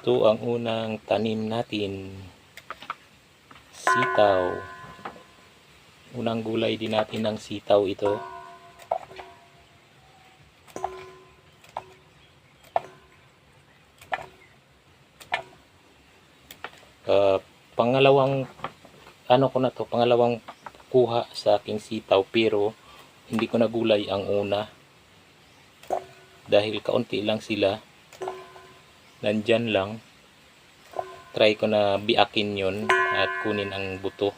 Ito ang unang tanim natin. Sitaw. Unang gulay din natin ng sitaw ito. Uh, pangalawang ano ko na to, pangalawang kuha sa aking sitaw pero hindi ko na gulay ang una dahil kaunti lang sila nandyan lang. Try ko na biakin yon at kunin ang buto.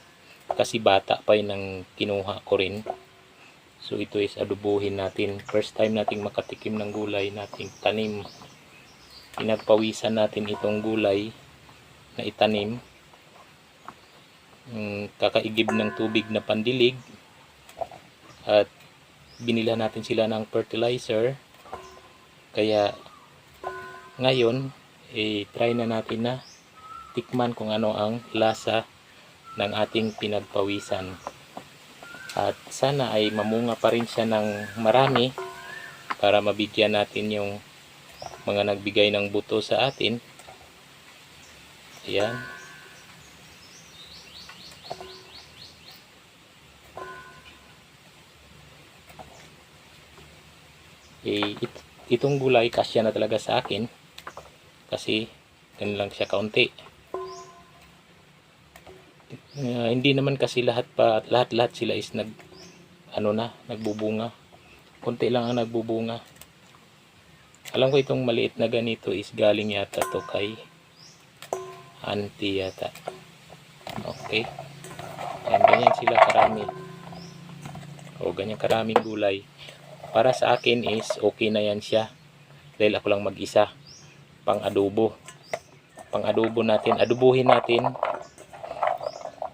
Kasi bata pa yun ang kinuha ko rin. So ito is adubuhin natin. First time nating makatikim ng gulay nating tanim. Pinagpawisan natin itong gulay na itanim. Kakaigib ng tubig na pandilig. At binila natin sila ng fertilizer. Kaya ngayon eh, try na natin na tikman kung ano ang lasa ng ating pinagpawisan. At sana ay mamunga pa rin siya ng marami para mabigyan natin yung mga nagbigay ng buto sa atin. Ayan. Eh, it, itong gulay kasya na talaga sa akin kasi ganun lang siya kaunti. Uh, hindi naman kasi lahat pa lahat lahat sila is nag ano na nagbubunga. Konti lang ang nagbubunga. Alam ko itong maliit na ganito is galing yata to kay auntie yata. Okay. Yan ganyan sila karami. O ganyan karaming gulay. Para sa akin is okay na yan siya. Dahil ako lang mag isa pang adobo pang adobo natin. Adobuhin natin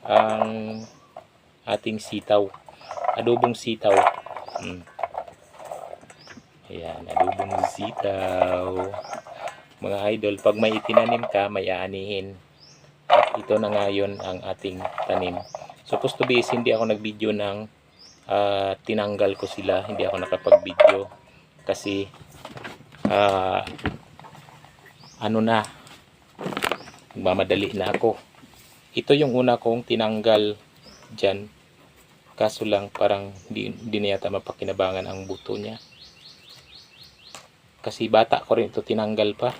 ang ating sitaw. Adobong sitaw. Hmm. ayan adobong sitaw. Mga idol pag may itinanim ka may aanihin. At ito na ngayon ang ating tanim. Supposed to be is hindi ako nag video ng ah, tinanggal ko sila. Hindi ako nakapag video kasi ah, ano na? Magmamadali na ako. Ito yung una kong tinanggal dyan. Kaso lang parang di, di na yata mapakinabangan ang buto niya. Kasi bata ko rin ito tinanggal pa.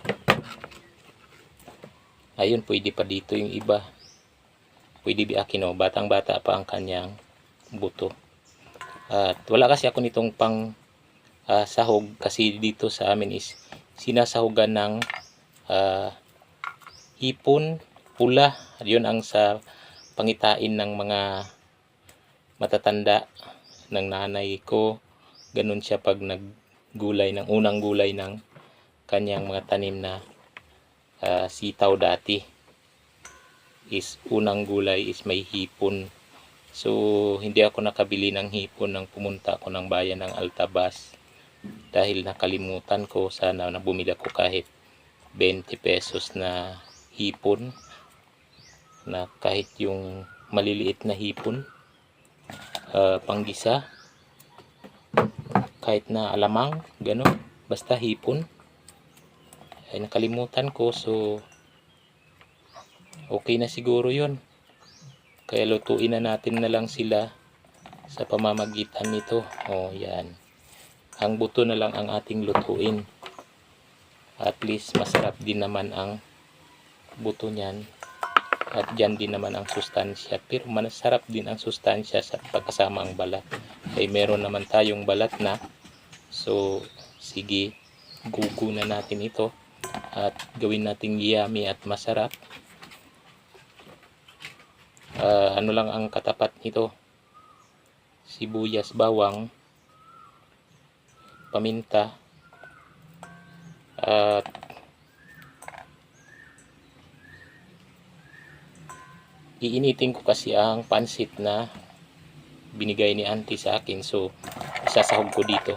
Ayun pwede pa dito yung iba. Pwede biakin o batang bata pa ang kanyang buto. At wala kasi ako nitong pang ah, sahog. Kasi dito sa amin is sinasahugan ng ah, hipon pula yun ang sa pangitain ng mga matatanda ng nanay ko. Ganun siya pag naggulay ng unang gulay ng kanyang mga tanim na ah, sitaw dati. Is unang gulay is may hipon. So hindi ako nakabili ng hipon nang pumunta ako ng bayan ng Altabas dahil nakalimutan ko sana na bumili ako kahit 20 pesos na hipon na kahit yung maliliit na hipon uh, panggisa kahit na alamang gano'n basta hipon. Ay nakalimutan ko so okay na siguro yon kaya lutuin na natin na lang sila sa pamamagitan nito. Oh yan. Ang buto na lang ang ating lutuin at least masarap din naman ang buto niyan. At dyan din naman ang sustansya. Pero masarap din ang sustansya sa pagkasama ang balat. Ay meron naman tayong balat na. So sige gugu na natin ito. At gawin nating yummy at masarap. Ah, ano lang ang katapat nito? Sibuyas bawang paminta at iinitin ko kasi ang pansit na binigay ni auntie sa akin. So isasahog ko dito.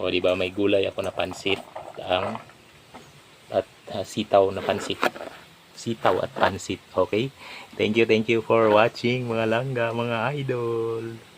O di ba may gulay ako na pansit ang at uh, sitaw na pansit. Sitaw at pansit okay? Thank you thank you for watching mga langga mga idol